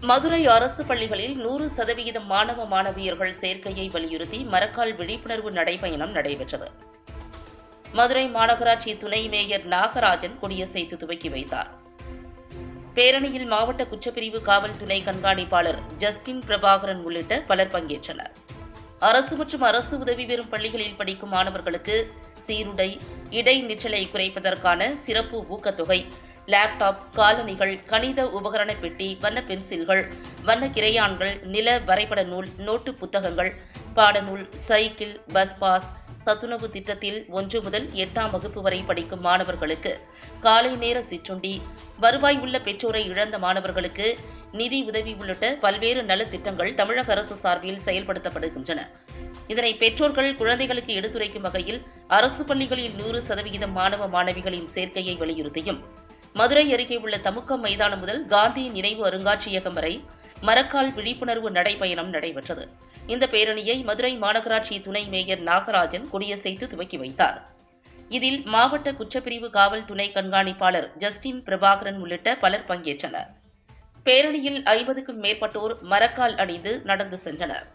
மதுரை அரசு பள்ளிகளில் நூறு சதவிகிதம் மாணவ மாணவியர்கள் சேர்க்கையை வலியுறுத்தி மரக்கால் விழிப்புணர்வு நடைபயணம் நடைபெற்றது. மதுரை மாநகராட்சி துணை மேயர் நாகராஜன் கொடியசைத்து துவக்கி வைத்தார். பேரணியில் மாவட்ட குற்றப்பிரிவு காவல் துணை கண்காணிப்பாளர் ஜஸ்டின் பிரபாகரன் உள்ளிட்ட பலர் பங்கேற்றனர். அரசு மற்றும் அரசு உதவி பெறும் பள்ளிகளில் படிக்கும் மாணவர்களுக்கு சீருடை இடைநிற்றலை குறைப்பதற்கான சிறப்பு ஊக்கத்தொகை லேப்டாப் காலணிகள் கணித உபகரண பெட்டி வண்ண பென்சில்கள் வண்ண கிரையான்கள் நில வரைபட நூல் நோட்டு புத்தகங்கள் பாடநூல் சைக்கிள் பஸ் பாஸ் சத்துணவு திட்டத்தில் ஒன்று முதல் எட்டாம் வகுப்பு வரை படிக்கும் மாணவர்களுக்கு காலை நேர சிற்றுண்டி வருவாய் உள்ள பெற்றோரை இழந்த மாணவர்களுக்கு நிதி உதவி உள்ளிட்ட பல்வேறு நலத்திட்டங்கள் தமிழக அரசு சார்பில் செயல்படுத்தப்படுகின்றன. இதனை பெற்றோர்கள் குழந்தைகளுக்கு எடுத்துரைக்கும் வகையில் அரசு பள்ளிகளில் நூறு சதவிகிதம் மாணவ மாணவிகளின் சேர்க்கையை வலியுறுத்தியும் மதுரை அருகே உள்ள தமுக்கம் மைதானம் முதல் காந்தி நினைவு அருங்காட்சியகம் வரை மரக்கால் விழிப்புணர்வு நடைபயணம் நடைபெற்றது. இந்த பேரணியை மதுரை மாநகராட்சி துணை மேயர் நாகராஜன் கொடியசைத்து துவக்கி வைத்தார். இதில் மாவட்ட குற்றப்பிரிவு காவல் துணை கண்காணிப்பாளர் ஜஸ்டின் பிரபாகரன் உள்ளிட்ட பலர் பங்கேற்றனர். பேரணியில் ஐம்பதுக்கும் மேற்பட்டோர் மரக்கால் அணிந்து நடந்து சென்றனர்.